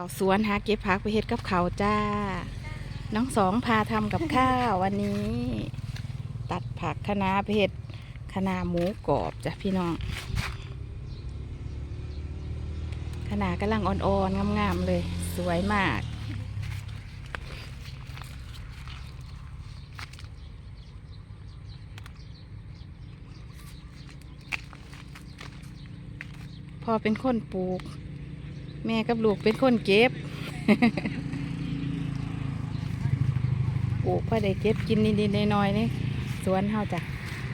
เอาสวนหาเก็บผักไปเฮ็ดกับเขาวจ้า น้องสองพาทำกับข้าววันนี้ ตัดผักคะน้าไปเฮ็ดคะน้าหมูกรอบจ้ะพี่น้องคะน้ากำลังอ่อนๆงามๆเลย สวยมากพ่อเป็นคนปลูก แม่กับลูกเป็นคนเก็บปลูกพอได้เก็บกินนิดๆน้อยๆนี่สวนเฮาจ้ะ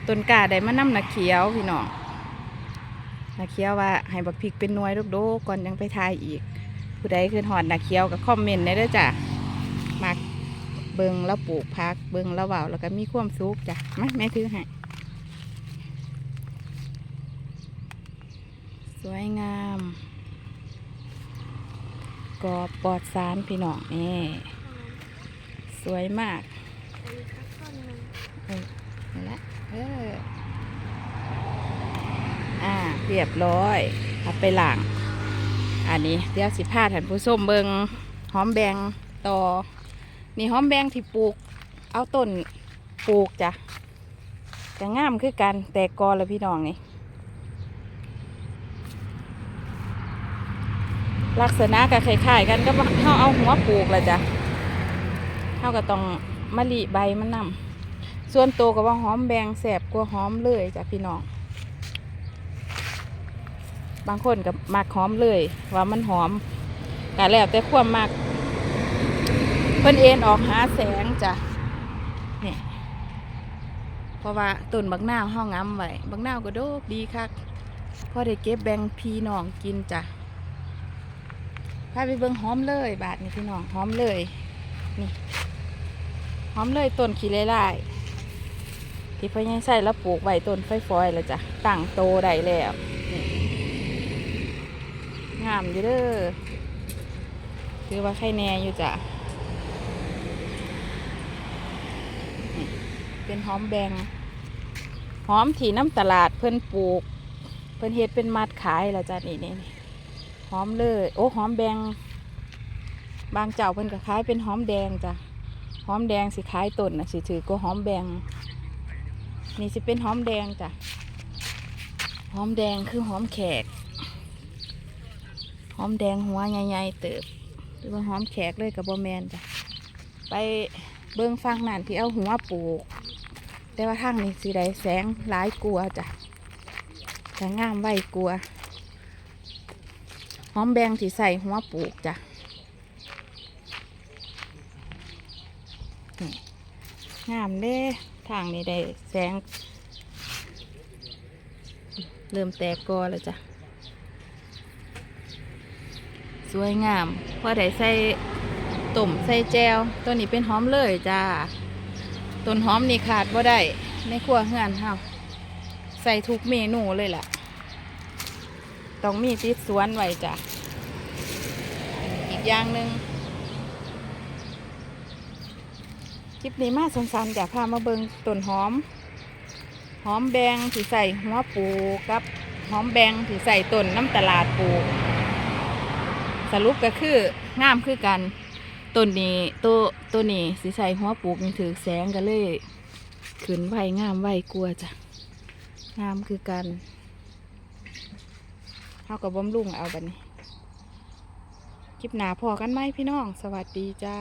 ต้นกาได้มานำหนักเขียวพี่น้องหนักเขียวว่าให้บักพริกเป็นน่วยลูกๆก่อนยังไปทายอีก ผู้ใดคือหอดหนักเขียวกับคอมเมนต์ได้ด้อจ้ะมักเบิงแล้วปลูกพักเบิงแล้วเบาแล้วก็มีความสุขจ้ะมาแม่ถือให้สวยงาม กรอบปลอดสารพี่น้องนี่สวยมากเออนั่ละเอออ่าเรียบร้อยเอาไปหล้างอันนี้เดี๋ยวสิพาท่านผู้ชมเบิงหอมแบงต่อ นี่หอมแบงที่ปลูก เอาต้นปลูกจ้ะจะงามคือกันแต่กอแล้วพี่น้องนี่ ลักษณะก็คล้ายๆกันก็เขาเอาหัวปลูกแหละจ้ะเขาก็ต้องมะลิใบมันนำส่วนตัวก็ว่าหอมแบงแสบกว่าหอมเลยจ้ะพี่น้อง บางคนก็มักหอมเลย ว่ามันหอมก็แล้วแต่ความมักเพิ่นเอ็นออกหาแสงจ้ะเนี่ยเพราะว่าต้นบักนาวห้องง้ำไว้บักนาวก็โดกดีคักพอได้เก็บแบงพี่น้องกินจ้ะาไปเบิ่งหอมเลยบาทนี่พี่น้องหอมเลยนี่หอมเลยต้นขี้ไล่ๆที่พ่อยังใส่แล้วปลูกไว้ต้นไฟฟอยแล้วจ้ะตั้งโตได้แล้วนี่งามอยู่เด้อคือว่าไข่แน่อยู่จ้ะเป็นหอมแบงหอมที่น้ำตลาดเพิ่นปลูก เพิ่นเฮ็ดเป็นมัดขายแล้วจ้ะนี่นี่ หอมเลย โอ้หอมแดง บางเจ้าเพิ่นก็ขายเป็นหอมแดงจ้ะหอมแดงสิขายต้นนะสิถือก็หอมแดงนี่สิเป็นหอมแดงจ้ะหอมแดงคือหอมแขกหอมแดงหัวใหญ่ๆเติบหรือว่าหอมแขกเลยกับบอแมนจ้ะไปเบิ้งฟังนั่นที่เอาหัวปลูก แต่ว่าทางนี้สีใดแสงหลายกลัวจ้ะแต่งามไว้กลัว อมแบงที่ใส่หัวปลูกจ้ะงามเด้ทางนี้ได้แสง เริ่มแตกกอแล้วจ้ะ สวยงามพอได้ใส่ต้มใส่แจวตัวนี้เป็นหอมเลยจ้าต้นหอมนี่ขาดบ่ได้ในครัวเฮือนเฮาใส่ทุกเมนูเลยล่ะ ต้องมีติดสวนไว้จ้ะอีกอย่างหนึ่งคลิปนี้มาสงสารอยากพามาเบิงต้นหอม หอมแบงที่ใส่หัวปูกับหอมแบงที่ใส่ต้นน้ำตลาดปูสรุปก็คืองามคือกันต้นนี้ตัวตัวนี้สิใส่หัวปลูกนี่ถือแสงกันเลยขึ้นไวงามไวกลัวจ้ะงามคือกัน เท่ากับบำรุงเอาบัดนี้ คลิปหนาพอกันไหมพี่น้อง สวัสดีจ้า